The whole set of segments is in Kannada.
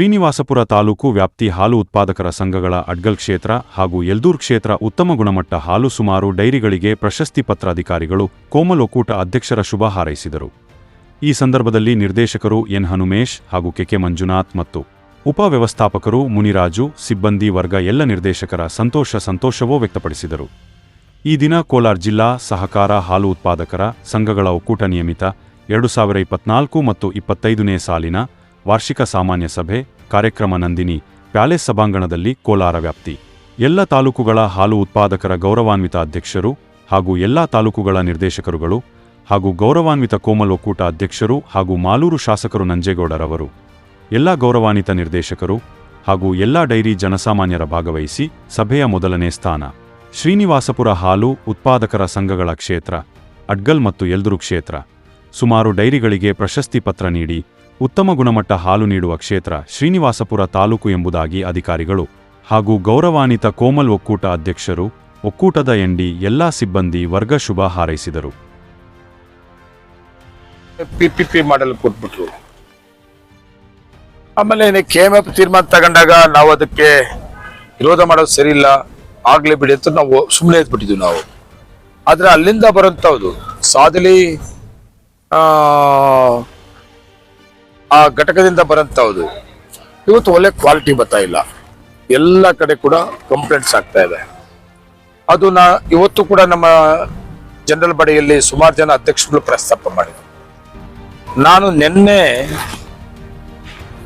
ಶ್ರೀನಿವಾಸಪುರ ತಾಲೂಕು ವ್ಯಾಪ್ತಿ ಹಾಲು ಉತ್ಪಾದಕರ ಸಂಘಗಳ ಅಡ್ಗಲ್ ಕ್ಷೇತ್ರ ಹಾಗೂ ಯಲ್ದೂರ್ ಕ್ಷೇತ್ರ ಉತ್ತಮ ಗುಣಮಟ್ಟ ಹಾಲು ಸುಮಾರು ಡೈರಿಗಳಿಗೆ ಪ್ರಶಸ್ತಿ ಪತ್ರಾಧಿಕಾರಿಗಳು ಕೋಮಲ್ ಒಕ್ಕೂಟ ಅಧ್ಯಕ್ಷರ ಶುಭ ಹಾರೈಸಿದರು. ಈ ಸಂದರ್ಭದಲ್ಲಿ ನಿರ್ದೇಶಕರು ಎನ್ ಹನುಮೇಶ್ ಹಾಗೂ ಕೆಕೆ ಮಂಜುನಾಥ್ ಮತ್ತು ಉಪವ್ಯವಸ್ಥಾಪಕರು ಮುನಿರಾಜು, ಸಿಬ್ಬಂದಿ ವರ್ಗ ಎಲ್ಲ ನಿರ್ದೇಶಕರ ಸಂತೋಷ ಸಂತೋಷವೋ ವ್ಯಕ್ತಪಡಿಸಿದರು. ಈ ದಿನ ಕೋಲಾರ ಜಿಲ್ಲಾ ಸಹಕಾರ ಹಾಲು ಉತ್ಪಾದಕರ ಸಂಘಗಳ ಒಕ್ಕೂಟ ನಿಯಮಿತ ಎರಡು ಸಾವಿರ ಇಪ್ಪತ್ನಾಲ್ಕು ಮತ್ತು ಇಪ್ಪತ್ತೈದನೇ ಸಾಲಿನ ವಾರ್ಷಿಕ ಸಾಮಾನ್ಯ ಸಭೆ ಕಾರ್ಯಕ್ರಮ ನಂದಿನಿ, ಪ್ಯಾಲೇಸ್ ಸಭಾಂಗಣದಲ್ಲಿ ಕೋಲಾರ ವ್ಯಾಪ್ತಿ. ಎಲ್ಲ ತಾಲೂಕುಗಳ ಹಾಲು ಉತ್ಪಾದಕರ ಗೌರವಾನ್ವಿತ ಅಧ್ಯಕ್ಷರು ಹಾಗೂ ಎಲ್ಲಾ ತಾಲೂಕುಗಳ ನಿರ್ದೇಶಕರುಗಳು ಹಾಗೂ ಗೌರವಾನ್ವಿತ ಕೋಮಲ್ ಒಕ್ಕೂಟ ಅಧ್ಯಕ್ಷರು ಹಾಗೂ ಮಾಲೂರು ಶಾಸಕರು ನಂಜೇಗೌಡರವರು. ಎಲ್ಲ ಗೌರವಾನ್ವಿತ ನಿರ್ದೇಶಕರು ಹಾಗೂ ಎಲ್ಲಾ ಡೈರಿ ಜನಸಾಮಾನ್ಯರ ಭಾಗವಹಿಸಿ ಸಭೆಯ ಮೊದಲನೇ ಸ್ಥಾನ. ಶ್ರೀನಿವಾಸಪುರ ಹಾಲು ಉತ್ಪಾದಕರ ಸಂಘಗಳ ಕ್ಷೇತ್ರ, ಅಡ್ಗಲ್ ಮತ್ತು ಎಲ್ದುರು ಕ್ಷೇತ್ರ. ಸುಮಾರು ಡೈರಿಗಳಿಗೆ ಪ್ರಶಸ್ತಿ ಪತ್ರ ನೀಡಿ ಉತ್ತಮ ಗುಣಮಟ್ಟ ಹಾಲು ನೀಡುವ ಕ್ಷೇತ್ರ ಶ್ರೀನಿವಾಸಪುರ ತಾಲೂಕು ಎಂಬುದಾಗಿ ಅಧಿಕಾರಿಗಳು ಹಾಗೂ ಗೌರವಾನ್ವಿತ ಕೋಮಲ್ ಒಕ್ಕೂಟ ಅಧ್ಯಕ್ಷರು, ಒಕ್ಕೂಟದ ಎಂಡಿ ಎಲ್ಲಾ ಸಿಬ್ಬಂದಿ ವರ್ಗ ಶುಭ ಹಾರೈಸಿದರು. ಪಿ ಪಿ ಪಿ ಮಾಡಲ್ ಕೊಟ್ಬಿಟ್ರು. ಆಮೇಲೆ ಕೆ ಎಂ ಎಫ್ ತೀರ್ಮಾನ ತಗೊಂಡಾಗ ನಾವು ಅದಕ್ಕೆ ವಿರೋಧ ಮಾಡೋದು ಸರಿ ಇಲ್ಲ ಆಗ್ಲೇ ಬಿಡಿ ಅಂತ ನಾವು ಸುಮ್ಮನೆ ಎದ್ಬಿಟ್ಟಿದ್ವಿ ನಾವು. ಆದ್ರೆ ಅಲ್ಲಿಂದ ಬರೋಂಥವ್ದು ಸಾದಲಿ ಆ ಘಟಕದಿಂದ ಬರೋಂಥವ್ದು ಇವತ್ತು ಒಳ್ಳೆ ಕ್ವಾಲಿಟಿ ಬರ್ತಾ ಇಲ್ಲ. ಎಲ್ಲ ಕಡೆ ಕೂಡ ಕಂಪ್ಲೇಂಟ್ಸ್ ಆಗ್ತಾ ಇದೆ. ಅದು ನಾ ಇವತ್ತು ಕೂಡ ನಮ್ಮ ಜನರಲ್ ಬಾಡಿಯಲ್ಲಿ ಸುಮಾರು ಜನ ಅಧ್ಯಕ್ಷರುಗಳು ಪ್ರಸ್ತಾಪ ಮಾಡಿದ್ರು. ನಾನು ನಿನ್ನೆ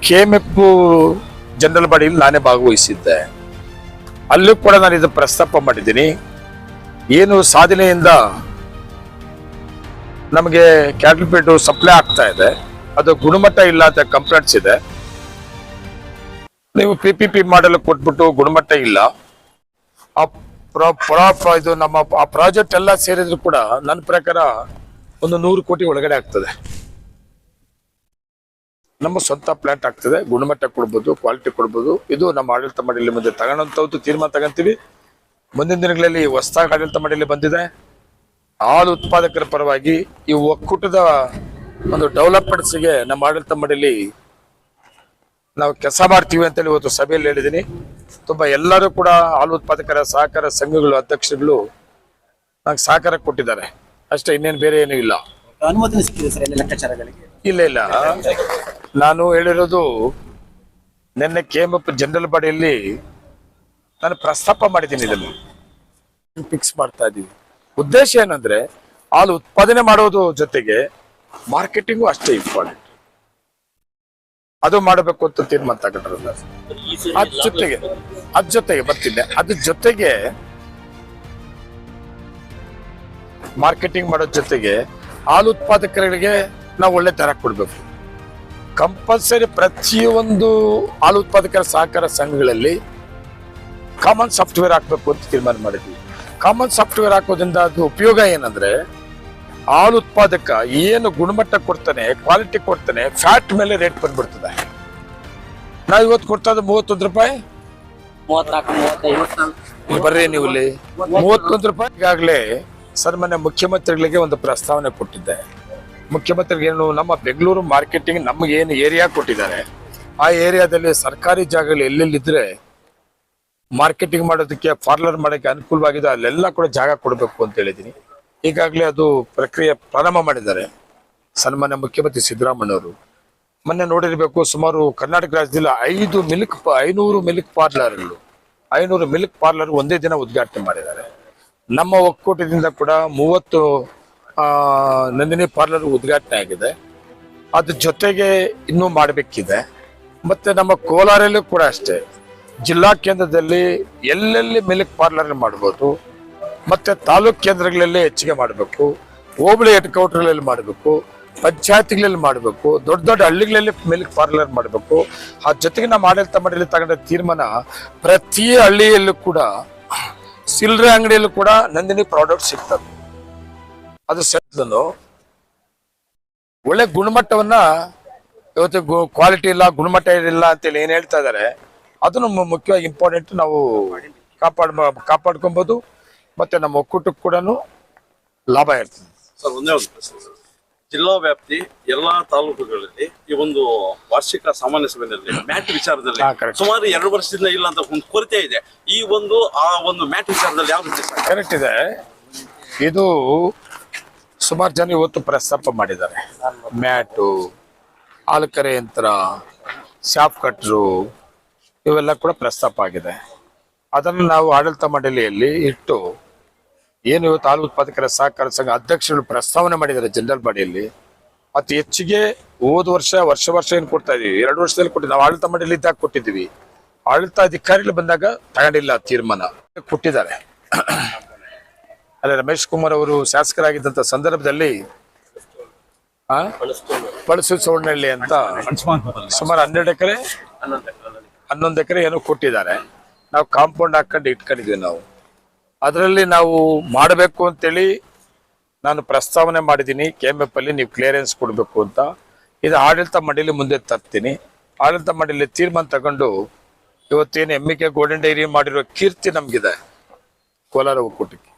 ಕೆ ಎಂ ಜನರಲ್ ಬಾಡಿಯಲ್ಲಿ ನಾನೇ ಭಾಗವಹಿಸಿದ್ದೆ. ಅಲ್ಲೂ ಕೂಡ ನಾನು ಇದು ಪ್ರಸ್ತಾಪ ಮಾಡಿದ್ದೀನಿ. ಏನು ಸಾಧನೆಯಿಂದ ನಮಗೆ ಕ್ಯಾಟಲ್ ಸಪ್ಲೈ ಆಗ್ತಾ ಇದೆ. ಅದು ಗುಣಮಟ್ಟ ಇಲ್ಲ ಅಂತ ಕಂಪ್ಲೇಂಟ್ಸ್ ಇದೆ. ನೀವು ಪಿ ಪಿ ಪಿ ಮಾಡಲು ಕೊಟ್ಬಿಟ್ಟು ಗುಣಮಟ್ಟ ಇಲ್ಲ. ಆ ಇದು ನಮ್ಮ ಆ ಪ್ರಾಜೆಕ್ಟ್ ಎಲ್ಲ ಸೇರಿದ್ರು ಕೂಡ ನನ್ನ ಪ್ರಕಾರ ಒಂದು ನೂರು ಕೋಟಿ ಒಳಗಡೆ ಆಗ್ತದೆ. ನಮ್ಮ ಸ್ವಂತ ಪ್ಲಾಂಟ್ ಆಗ್ತದೆ, ಗುಣಮಟ್ಟ ಕೊಡ್ಬೋದು ಕ್ವಾಲಿಟಿ ಕೊಡ್ಬೋದು. ಇದು ನಮ್ಮ ಆಡಳಿತ ಮಂಡಳಿ ಮುಂದೆ ತಗೊಳ್ಳೋಂಥದ್ದು ತೀರ್ಮಾನ ತಗೊಂತೀವಿ. ಮುಂದಿನ ದಿನಗಳಲ್ಲಿ ಹೊಸದಾಗಿ ಆಡಳಿತ ಮಂಡಳಿ ಬಂದಿದೆ. ಹಾಲು ಉತ್ಪಾದಕರ ಪರವಾಗಿ ಈ ಒಕ್ಕೂಟದ ಒಂದು ಡೆವಲಪ್ಮೆಂಟ್ಸ್ಗೆ ನಮ್ಮ ಆಡಳಿತ ಮಂಡಳಿ ನಾವು ಕೆಲಸ ಮಾಡ್ತೀವಿ ಅಂತೇಳಿ ಇವತ್ತು ಸಭೆಯಲ್ಲಿ ಹೇಳಿದ್ದೀನಿ. ತುಂಬಾ ಎಲ್ಲರೂ ಕೂಡ ಹಾಲು ಉತ್ಪಾದಕರ ಸಹಕಾರ ಸಂಘಗಳು ಅಧ್ಯಕ್ಷರುಗಳು ನಂಗೆ ಸಹಕಾರ ಕೊಟ್ಟಿದ್ದಾರೆ. ಅಷ್ಟೇ ಇನ್ನೇನು ಬೇರೆ ಏನೂ ಇಲ್ಲ. ಅನುಮೋದನೆ ಸಿಕ್ಕಿದೆ ಸರ್ ಎಲ್ಲ ಲೆಕ್ಕಾಚಾರಗಳಿಗೆ? ಇಲ್ಲ ಇಲ್ಲ. ನಾನು ಹೇಳಿರೋದು ನಿನ್ನೆ ಕೆ ಎಂ ಎಫ್ ಜನರಲ್ ಬಾಡಿಯಲ್ಲಿ ನಾನು ಪ್ರಸ್ತಾಪ ಮಾಡಿದ್ದೀನಿ ಇದನ್ನು. ಫಿಕ್ಸ್ ಮಾಡ್ತಾ ಇದ್ದೀವಿ ಉದ್ದೇಶ ಏನಂದ್ರೆ ಹಾಲು ಉತ್ಪಾದನೆ ಮಾಡೋದು ಜೊತೆಗೆ ಮಾರ್ಕೆಟಿಂಗು ಅಷ್ಟೇ ಇಂಪಾರ್ಟೆಂಟ್ ಅದು ಮಾಡಬೇಕು ಅಂತ ತೀರ್ಮಾನ ತಗೊಂಡ್ರಲ್ಲ ಅದ್. ಜೊತೆಗೆ ಅದ್ ಜೊತೆಗೆ ಬರ್ತಿದ್ದೆ. ಅದ್ರ ಜೊತೆಗೆ ಮಾರ್ಕೆಟಿಂಗ್ ಮಾಡೋ ಜೊತೆಗೆ ಹಾಲು ಉತ್ಪಾದಕರಿಗೆ ನಾವು ಒಳ್ಳೆ ದರ ಕೊಡಬೇಕು. ಕಂಪಲ್ಸರಿ ಪ್ರತಿಯೊಂದು ಹಾಲು ಉತ್ಪಾದಕರ ಸಹಕಾರ ಸಂಘಗಳಲ್ಲಿ ಕಾಮನ್ ಸಾಫ್ಟ್ವೇರ್ ಹಾಕ್ಬೇಕು ಅಂತ ತೀರ್ಮಾನ ಮಾಡಿದ್ವಿ. ಕಾಮನ್ ಸಾಫ್ಟ್ವೇರ್ ಹಾಕೋದ್ರಿಂದ ಅದು ಉಪಯೋಗ ಏನಂದ್ರೆ ಹಾಲು ಉತ್ಪಾದಕ ಏನು ಗುಣಮಟ್ಟ ಕೊಡ್ತಾನೆ ಕ್ವಾಲಿಟಿ ಕೊಡ್ತಾನೆ ಫ್ಯಾಟ್ ಮೇಲೆ ರೇಟ್ ಬಂದ್ಬಿಡ್ತದೆ. ನಾವು ಇವತ್ತು ಕೊಡ್ತಾ ಇದ್ದ ಮೂವತ್ತೊಂದು ರೂಪಾಯಿ? ಬರ್ರಿ ನೀವು ಇಲ್ಲಿ. ಮೂವತ್ತೊಂದು ರೂಪಾಯಿ ಈಗಾಗಲೇ ಸನ್ಮಾನ್ಯ ಮುಖ್ಯಮಂತ್ರಿಗಳಿಗೆ ಒಂದು ಪ್ರಸ್ತಾವನೆ ಕೊಟ್ಟಿದ್ದೆ. ಮುಖ್ಯಮಂತ್ರಿಗೆ ಏನು ನಮ್ಮ ಬೆಂಗಳೂರು ಮಾರ್ಕೆಟಿಂಗ್ ನಮಗೆ ಏನು ಏರಿಯಾ ಕೊಟ್ಟಿದ್ದಾರೆ. ಆ ಏರಿಯಾದಲ್ಲಿ ಸರ್ಕಾರಿ ಜಾಗಗಳು ಎಲ್ಲೆಲ್ಲಿದ್ರೆ ಮಾರ್ಕೆಟಿಂಗ್ ಮಾಡೋದಕ್ಕೆ ಪಾರ್ಲರ್ ಮಾಡೋಕ್ಕೆ ಅನುಕೂಲವಾಗಿದೆ ಅಲ್ಲೆಲ್ಲ ಕೂಡ ಜಾಗ ಕೊಡಬೇಕು ಅಂತ ಹೇಳಿದ್ದೀನಿ. ಈಗಾಗಲೇ ಅದು ಪ್ರಕ್ರಿಯೆ ಪ್ರಾರಂಭ ಮಾಡಿದ್ದಾರೆ. ಸನ್ಮಾನ್ಯ ಮುಖ್ಯಮಂತ್ರಿ ಸಿದ್ದರಾಮಯ್ಯವರು ಮೊನ್ನೆ ನೋಡಿರಬೇಕು, ಸುಮಾರು ಕರ್ನಾಟಕ ರಾಜ್ಯದಲ್ಲಿ ಐದು ಮಿಲ್ಕ್ ಐನೂರು ಮಿಲ್ಕ್ ಪಾರ್ಲರ್ಗಳು, ಐನೂರು ಮಿಲ್ಕ್ ಪಾರ್ಲರ್ ಒಂದೇ ದಿನ ಉದ್ಘಾಟನೆ ಮಾಡಿದ್ದಾರೆ. ನಮ್ಮ ಒಕ್ಕೂಟದಿಂದ ಕೂಡ ಮೂವತ್ತು ನಂದಿನಿ ಪಾರ್ಲರ್ ಉದ್ಘಾಟನೆ ಆಗಿದೆ. ಅದ್ರ ಜೊತೆಗೆ ಇನ್ನೂ ಮಾಡಬೇಕಿದೆ. ಮತ್ತೆ ನಮ್ಮ ಕೋಲಾರಲ್ಲೂ ಕೂಡ ಅಷ್ಟೇ. ಜಿಲ್ಲಾ ಕೇಂದ್ರದಲ್ಲಿ ಎಲ್ಲೆಲ್ಲಿ ಮಿಲ್ಕ್ ಪಾರ್ಲರ್ ಮಾಡ್ಬೋದು ಮತ್ತೆ ತಾಲೂಕ್ ಕೇಂದ್ರಗಳಲ್ಲಿ ಹೆಚ್ಚಿಗೆ ಮಾಡಬೇಕು. ಹೋಬಳಿ ಹೆಡ್ ಮಾಡಬೇಕು. ಪಂಚಾಯತ್ಗಳಲ್ಲಿ ಮಾಡಬೇಕು. ದೊಡ್ಡ ದೊಡ್ಡ ಹಳ್ಳಿಗಳಲ್ಲಿ ಮಿಲ್ಕ್ ಪಾರ್ಲರ್ ಮಾಡಬೇಕು. ಆ ಜೊತೆಗೆ ನಮ್ಮ ಆಡಳಿತ ಮಂಡಳಿ ತಗೊಂಡ ತೀರ್ಮಾನ ಪ್ರತಿ ಹಳ್ಳಿಯಲ್ಲೂ ಕೂಡ, ಸಿಲ್ರೆ ಅಂಗಡಿಯಲ್ಲೂ ಕೂಡ ನಂದಿನಿ ಪ್ರಾಡಕ್ಟ್ ಸಿಗ್ತದೆ ಅದು ಸೆಟ್ಲನ್ನು ಒಳ್ಳೆ ಗುಣಮಟ್ಟವನ್ನ ಇವತ್ತು ಕ್ವಾಲಿಟಿ ಇಲ್ಲ, ಗುಣಮಟ್ಟ ಇಲ್ಲ ಅಂತೇಳಿ ಏನ್ ಹೇಳ್ತಾ ಇದಾರೆ, ಅದನ್ನು ಮುಖ್ಯವಾಗಿ ಇಂಪಾರ್ಟೆಂಟ್ ನಾವು ಕಾಪಾಡ್ ಕಾಪಾಡ್ಕೊಬೋದು. ಮತ್ತೆ ನಮ್ಮ ಒಕ್ಕೂಟಕ್ಕೆ ಕೂಡ ಲಾಭ ಇರ್ತದೆ. ಸರ್ ಒಂದೇ ಒಂದು ಪ್ರಶ್ನೆ ಸರ್. ಜಿಲ್ಲಾ ವ್ಯಾಪ್ತಿ ಎಲ್ಲಾ ತಾಲೂಕುಗಳಲ್ಲಿ ಈ ಒಂದು ವಾರ್ಷಿಕ ಸಾಮಾನ್ಯ ಸಭೆಯಲ್ಲಿ ಮ್ಯಾಟ್ ವಿಚಾರದಲ್ಲಿ ಹಾ, correct. ಸುಮಾರು ಎರಡು ವರ್ಷದಿಂದ ಇಲ್ಲ ಅಂತ ಒಂದು ಕೊರತೆ ಇದೆ. ಈ ಒಂದು ಆ ಒಂದು ಮ್ಯಾಟ್ ವಿಚಾರದಲ್ಲಿ ಯಾವ ರೀತಿ ಸರ್? ಕರೆಕ್ಟ್ ಇದೆ. ಇದು ಸುಮಾರು ಜನ ಇವತ್ತು ಪ್ರಸ್ತಾಪ ಮಾಡಿದ್ದಾರೆ. ಮ್ಯಾಟು ಆಲಕರೆ ಯಂತ್ರ ಶಾಪ್ ಕಟ್ರು ಇವೆಲ್ಲ ಕೂಡ ಪ್ರಸ್ತಾಪ ಆಗಿದೆ. ಅದನ್ನು ನಾವು ಆಡಳಿತ ಮಂಡಳಿಯಲ್ಲಿ ಇಟ್ಟು ಏನು ಹಾಲು ಉತ್ಪಾದಕರ ಸಹಕಾರ ಸಂಘ ಅಧ್ಯಕ್ಷರು ಪ್ರಸ್ತಾವನೆ ಮಾಡಿದ್ದಾರೆ ಜನರಲ್ ಬಾಡಿಯಲ್ಲಿ. ಅತಿ ಹೆಚ್ಚಿಗೆ ಹೋದ ವರ್ಷ ವರ್ಷ ವರ್ಷ ಏನು ಕೊಡ್ತಾ ಇದೀವಿ ಎರಡು ವರ್ಷದಲ್ಲಿ ಕೊಟ್ಟಿದ್ವಿ. ನಾವು ಆಡಳಿತ ಮಂಡಳಿ ಇದ್ದಾಗ ಕೊಟ್ಟಿದ್ವಿ ಆಡಳಿತ ಅಧಿಕಾರಿಗಳು ಬಂದಾಗ ತಗೊಂಡಿಲ್ಲ ತೀರ್ಮಾನ. ಕೊಟ್ಟಿದ್ದಾರೆ. ಅಲ್ಲ ರಮೇಶ್ ಕುಮಾರ್ ಅವರು ಶಾಸಕರಾಗಿದ್ದಂತ ಸಂದರ್ಭದಲ್ಲಿ ಪಳಸು ಬಳಸು ಸೋಣಹಳ್ಳಿ ಅಂತ ಸುಮಾರು ಹನ್ನೆರಡು ಎಕರೆ, ಹನ್ನೊಂದು ಎಕರೆ ಏನೋ ಕೊಟ್ಟಿದ್ದಾರೆ. ನಾವು ಕಾಂಪೌಂಡ್ ಹಾಕೊಂಡು ಇಟ್ಕೊಂಡಿದ್ವಿ ನಾವು. ಅದರಲ್ಲಿ ನಾವು ಮಾಡಬೇಕು ಅಂತೇಳಿ ನಾನು ಪ್ರಸ್ತಾವನೆ ಮಾಡಿದ್ದೀನಿ. ಕೆ ಎಂ ಎಫ್ ಅಲ್ಲಿ ನೀವು ಕ್ಲಿಯರೆನ್ಸ್ ಕೊಡಬೇಕು ಅಂತ. ಇದು ಆಡಳಿತ ಮಂಡಳಿ ಮುಂದೆ ತರ್ತೀನಿ. ಆಡಳಿತ ಮಂಡಳಿ ತೀರ್ಮಾನ ತಗೊಂಡು ಇವತ್ತೇನು ಎಮ್ಮಿಕೆ ಗೋಲ್ಡನ್ ಡೈರಿ ಮಾಡಿರೋ ಕೀರ್ತಿ ನಮಗಿದೆ. ಕೋಲಾರ ಒಕ್ಕೂಟಕ್ಕೆ.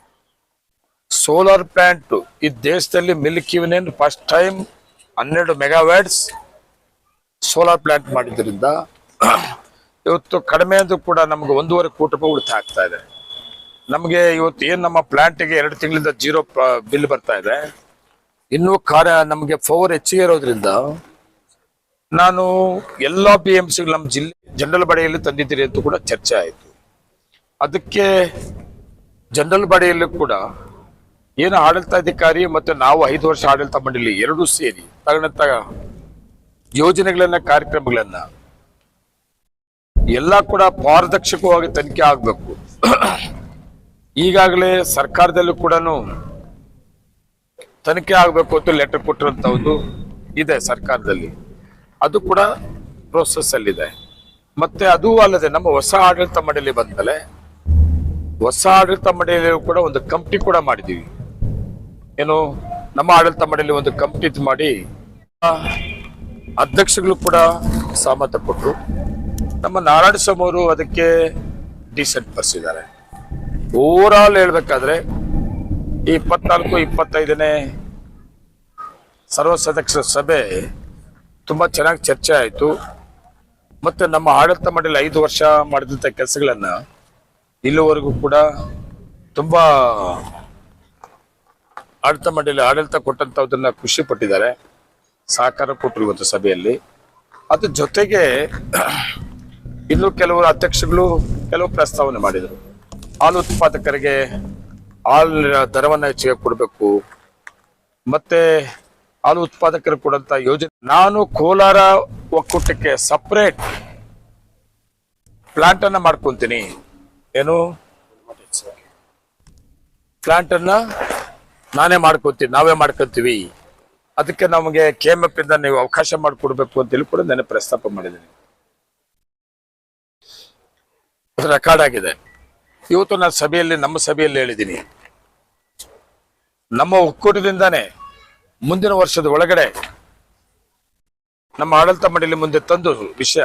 ಸೋಲಾರ್ ಪ್ಲಾಂಟ್ ಈ ದೇಶದಲ್ಲಿ ಮಿಲ್ಕ್ ಯೂನಿಯನ್ ಫಸ್ಟ್ ಟೈಮ್ ಹನ್ನೆರಡು ಮೆಗಾವ್ಯಾಟ್ಸ್ ಸೋಲಾರ್ ಪ್ಲಾಂಟ್ ಮಾಡಿದ್ರಿಂದ ಇವತ್ತು ಕಡಿಮೆ ಅಂದ್ರೂ ಕೂಡ ನಮ್ಗೆ ಒಂದೂವರೆ ಕೋಟಿ ರೂಪಾಯಿ ಉಳಿತಾಯ ಆಗ್ತಾ ಇದೆ. ನಮಗೆ ಇವತ್ತು ಏನು ನಮ್ಮ ಪ್ಲಾಂಟಿಗೆ ಎರಡು ತಿಂಗಳಿಂದ ಜೀರೋ ಬಿಲ್ ಬರ್ತಾ ಇದೆ. ಇನ್ನು ಕಾರ್ಯ ನಮಗೆ ಪವರ್ ಹೆಚ್ಚಿಗೆ ಇರೋದ್ರಿಂದ ನಾನು ಎಲ್ಲ ಬಿ ಎಂ ಸಿ ನಮ್ಮ ಜಿಲ್ಲೆ ಜನರಲ್ ಬಾಡಿಯಲ್ಲಿ ತಂದಿದ್ದೀರಿ ಅಂತ ಕೂಡ ಚರ್ಚೆ ಆಯಿತು. ಅದಕ್ಕೆ ಜನರಲ್ ಬಾಡಿಯಲ್ಲೂ ಕೂಡ ಏನು ಆಡಳಿತಾಧಿಕಾರಿ ಮತ್ತು ನಾವು ಐದು ವರ್ಷ ಆಡಳಿತ ಮಂಡಳಿ ಎರಡೂ ಸೇರಿ ತಗೊಂಡಂತ ಯೋಜನೆಗಳನ್ನ, ಕಾರ್ಯಕ್ರಮಗಳನ್ನ ಎಲ್ಲ ಕೂಡ ಪಾರದರ್ಶಕವಾಗಿ ತನಿಖೆ ಆಗಬೇಕು. ಈಗಾಗಲೇ ಸರ್ಕಾರದಲ್ಲೂ ಕೂಡ ತನಿಖೆ ಆಗಬೇಕು ಅಂತ ಲೆಟರ್ ಕೊಟ್ಟಿರೋಂಥದ್ದು ಇದೆ ಸರ್ಕಾರದಲ್ಲಿ. ಅದು ಕೂಡ ಪ್ರೋಸೆಸ್ ಅಲ್ಲಿದೆ. ಮತ್ತೆ ಅದು ಅಲ್ಲದೆ ನಮ್ಮ ಹೊಸ ಆಡಳಿತ ಮಂಡಳಿ ಬಂದಮೇಲೆ ಹೊಸ ಆಡಳಿತ ಮಂಡಳಿಯಲ್ಲೂ ಕೂಡ ಒಂದು ಕಮಿಟಿ ಕೂಡ ಮಾಡಿದೀವಿ ಏನು ನಮ್ಮ ಆಡಳಿತ ಮಂಡಳಿ ಒಂದು ಕಮಿಟಿ ಮಾಡಿ ಅಧ್ಯಕ್ಷಗಳು ಕೂಡ ಸಹಮತ ಕೊಟ್ಟರು. ನಮ್ಮ ನಾರಾಯಣ ಸ್ವಾಮಿ ಅವರು ಅದಕ್ಕೆ ಡಿಸೆಂಟ್ ಬರ್ಸಿದ್ದಾರೆ ಓವರ್ ಆಲ್ ಹೇಳ್ಬೇಕಾದ್ರೆ ಇಪ್ಪತ್ನಾಲ್ಕು, ಇಪ್ಪತ್ತೈದನೇ ಸರ್ವ ಸದಸ್ಯರ ಸಭೆ ತುಂಬ ಚೆನ್ನಾಗಿ ಚರ್ಚೆ ಆಯಿತು. ಮತ್ತು ನಮ್ಮ ಆಡಳಿತ ಮಂಡಳಿ ಐದು ವರ್ಷ ಮಾಡಿದಂಥ ಕೆಲಸಗಳನ್ನು ಇಲ್ಲಿವರೆಗೂ ಕೂಡ ತುಂಬ ಆಡಳಿತ ಮಂಡಳಿ ಆಡಳಿತ ಕೊಟ್ಟಂಥದ್ದನ್ನು ಖುಷಿ ಪಟ್ಟಿದ್ದಾರೆ. ಸಹಕಾರ ಕೊಟ್ಟರು ಇವತ್ತು ಸಭೆಯಲ್ಲಿ. ಅದ್ರ ಜೊತೆಗೆ ಇನ್ನು ಕೆಲವರು ಅಧ್ಯಕ್ಷಗಳು ಕೆಲವು ಪ್ರಸ್ತಾವನೆ ಮಾಡಿದರು. ಹಾಲು ಉತ್ಪಾದಕರಿಗೆ ಹಾಲಿನ ದರವನ್ನು ಹೆಚ್ಚಿಗೆ ಕೊಡಬೇಕು. ಮತ್ತೆ ಹಾಲು ಉತ್ಪಾದಕರು ಕೊಡಂತ ಯೋಜನೆ. ನಾನು ಕೋಲಾರ ಒಕ್ಕೂಟಕ್ಕೆ ಸಪ್ರೇಟ್ ಪ್ಲಾಂಟ್ ಅನ್ನ ಮಾಡ್ಕೊಂತೀನಿ. ಏನು? ಪ್ಲಾಂಟ್ ಅನ್ನ ನಾನೇ ಮಾಡ್ಕೊತೀನಿ. ನಾವೇ ಮಾಡ್ಕೊತೀವಿ. ಅದಕ್ಕೆ ನಮಗೆ ಕೆ ಎಫ್ ಇಂದ ನೀವು ಅವಕಾಶ ಮಾಡಿಕೊಡ್ಬೇಕು ಅಂತೇಳಿ ಕೂಡ ನಾನು ಪ್ರಸ್ತಾಪ ಮಾಡಿದ್ದೀನಿ. ರೆಕಾರ್ಡ್ ಆಗಿದೆ. ಇವತ್ತು ನಾನು ಸಭೆಯಲ್ಲಿ ನಮ್ಮ ಸಭೆಯಲ್ಲಿ ಹೇಳಿದ್ದೀನಿ. ನಮ್ಮ ಒಕ್ಕೂಟದಿಂದಾನೇ ಮುಂದಿನ ವರ್ಷದ ಒಳಗಡೆ ನಮ್ಮ ಆಡಳಿತ ಮಂಡಳಿ ಮುಂದೆ ತಂದು ವಿಷಯ.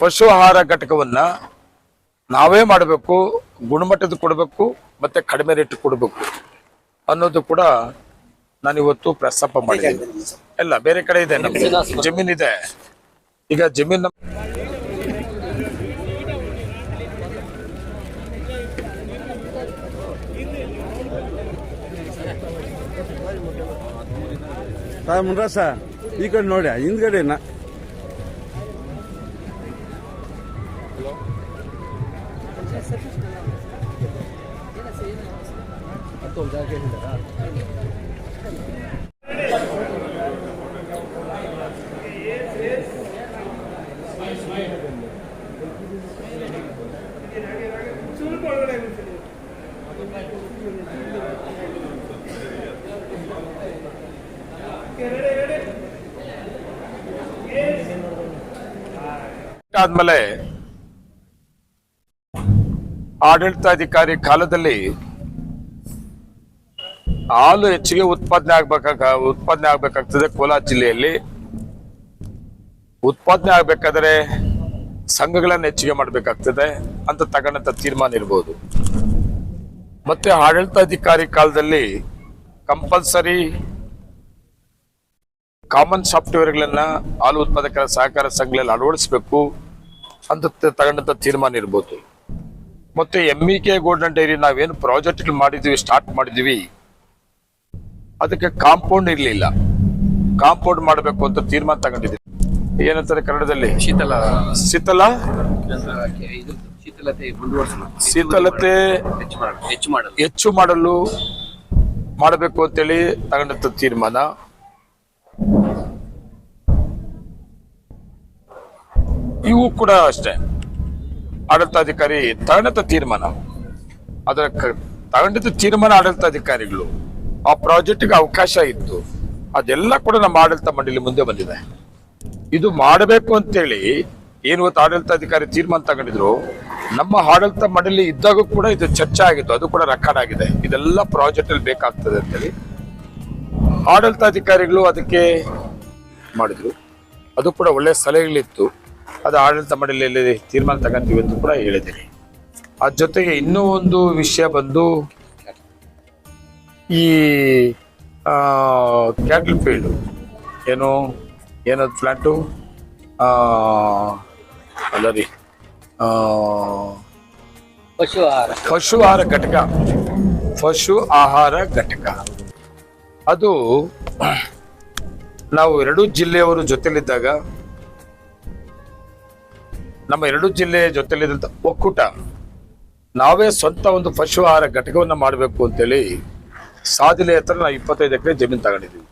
ಪಶು ಆಹಾರ ಘಟಕವನ್ನ ನಾವೇ ಮಾಡಬೇಕು ಗುಣಮಟ್ಟದ ಕೊಡಬೇಕು ಮತ್ತೆ ಕಡಿಮೆ ರೇಟ್ ಕೊಡಬೇಕು ಅನ್ನೋದು ಕೂಡ ನಾನು ಇವತ್ತು ಪ್ರಸ್ತಾಪ ಮಾಡಿದ್ದೀನಿ. ಎಲ್ಲ ಬೇರೆ ಕಡೆ ಇದೆ ನಮ್ಗೆ ಜಮೀನಿದೆ. ಈಗ ಜಮೀನ್ ಸರ್ ಮುನ್ರಾ ಸರ್ ಈ ಕಡೆ ನೋಡಿ ಹಿಂದ್ಗಡೆ ಆಡಳಿತಾಧಿಕಾರಿ ಕಾಲದಲ್ಲಿ ಹಾಲು ಹೆಚ್ಚಿಗೆ ಉತ್ಪಾದನೆ ಆಗ್ಬೇಕಾಗ ಉತ್ಪಾದನೆ ಆಗ್ಬೇಕಾಗ್ತದೆ ಕೋಲಾರ ಜಿಲ್ಲೆಯಲ್ಲಿ. ಉತ್ಪಾದನೆ ಆಗ್ಬೇಕಾದ್ರೆ ಸಂಘಗಳನ್ನ ಹೆಚ್ಚಿಗೆ ಮಾಡ್ಬೇಕಾಗ್ತದೆ ಅಂತ ತಗೊಂಡಂತ ತೀರ್ಮಾನ ಇರ್ಬೋದು. ಮತ್ತೆ ಆಡಳಿತಾಧಿಕಾರಿ ಕಾಲದಲ್ಲಿ ಕಂಪಲ್ಸರಿ ಕಾಮನ್ ಸಾಫ್ಟ್ವೇರ್ಗಳನ್ನ ಹಾಲು ಉತ್ಪಾದಕರ ಸಹಕಾರ ಸಂಘಗಳಲ್ಲಿ ಅಳವಡಿಸಬೇಕು ಅಂತ ತಗೊಂಡಂತ ತೀರ್ಮಾನ ಇರ್ಬೋದು. ಮತ್ತೆ M E K golden dairy ನಾವೇನು ಪ್ರಾಜೆಕ್ಟ್ ಮಾಡಿದ್ವಿ ಸ್ಟಾರ್ಟ್ ಮಾಡಿದ್ವಿ ಅದಕ್ಕೆ ಕಾಂಪೌಂಡ್ ಇರಲಿಲ್ಲ. ಕಾಂಪೌಂಡ್ ಮಾಡಬೇಕು ಅಂತ ತೀರ್ಮಾನ ತಗೊಂಡಿದ್ವಿ ಏನಂತಾರೆ ಕನ್ನಡದಲ್ಲಿ? ಶೀತಲ. ಶೀತಲ? ಶೀತಲತೆ ಮುಂದುವರಿಸಲು ಶೀತಲತೆ ಹೆಚ್ಚು ಮಾಡಲು ಹೆಚ್ಚು ಮಾಡಲು. ಹೆಚ್ಚು ಮಾಡಲು ಮಾಡಬೇಕು ಅಂತೇಳಿ ತಗೊಂಡಂತ ತೀರ್ಮಾನ. ಇವು ಕೂಡ ಅಷ್ಟೇ. ಆಡಳಿತಾಧಿಕಾರಿ ತಗೊಂಡಂತ ತೀರ್ಮಾನ. ಅದರ ತಗೊಂಡಿದ್ದ ತೀರ್ಮಾನ ಆಡಳಿತಾಧಿಕಾರಿಗಳು ಆ ಪ್ರಾಜೆಕ್ಟ್ಗೆ ಅವಕಾಶ ಇತ್ತು. ಅದೆಲ್ಲ ಕೂಡ ನಮ್ಮ ಆಡಳಿತ ಮಂಡಳಿ ಮುಂದೆ ಬಂದಿದೆ. ಇದು ಮಾಡಬೇಕು ಅಂತೇಳಿ ಏನು ಇವತ್ತು ಆಡಳಿತಾಧಿಕಾರಿ ತೀರ್ಮಾನ ತಗೊಂಡಿದ್ರು, ನಮ್ಮ ಆಡಳಿತ ಮಂಡಳಿ ಇದ್ದಾಗ ಕೂಡ ಇದು ಚರ್ಚೆ ಆಗಿತ್ತು. ಅದು ಕೂಡ ರೆಕಾರ್ಡ್ ಆಗಿದೆ. ಇದೆಲ್ಲ ಪ್ರಾಜೆಕ್ಟ್ ಅಲ್ಲಿ ಬೇಕಾಗ್ತದೆ ಅಂತೇಳಿ ಆಡಳಿತಾಧಿಕಾರಿಗಳು ಅದಕ್ಕೆ ಮಾಡಿದ್ರು. ಅದು ಕೂಡ ಒಳ್ಳೆ ಸಲಹೆಗಳಿತ್ತು. ಅದು ಆಡಳಿತ ಮಂಡಳಿಯಲ್ಲಿ ತೀರ್ಮಾನ ತಗೊಂತೀವಿ ಅಂತ ಕೂಡ ಹೇಳಿದ್ದೀನಿ ಅದ್ರ ಜೊತೆಗೆ ಇನ್ನೂ ಒಂದು ವಿಷಯ ಬಂದು ಈ ಕ್ಯಾಟಲ್ ಫೀಲ್ಡ್ ಏನು ಏನದು ಫ್ಲ್ಯಾಟು ಅಲ್ಲ ರೀ ಪಶು ಆಹಾರ ಪಶು ಆಹಾರ ಘಟಕ. ಪಶು ಆಹಾರ ಘಟಕ. ಅದು ನಾವು ಎರಡೂ ಜಿಲ್ಲೆಯವರು ಜೊತೆಲಿದ್ದಾಗ ನಮ್ಮ ಎರಡು ಜಿಲ್ಲೆ ಜೊತೆಲಿದ್ದಂಥ ಒಕ್ಕೂಟ, ನಾವೇ ಸ್ವಂತ ಒಂದು ಪಶು ಆಹಾರ ಘಟಕವನ್ನ ಮಾಡಬೇಕು ಅಂತೇಳಿ ಸಾದಿಲೆ ಹತ್ರ ನಾವು ಇಪ್ಪತ್ತೈದು ಎಕರೆ ಜಮೀನು ತಗೊಂಡಿದ್ದೀವಿ.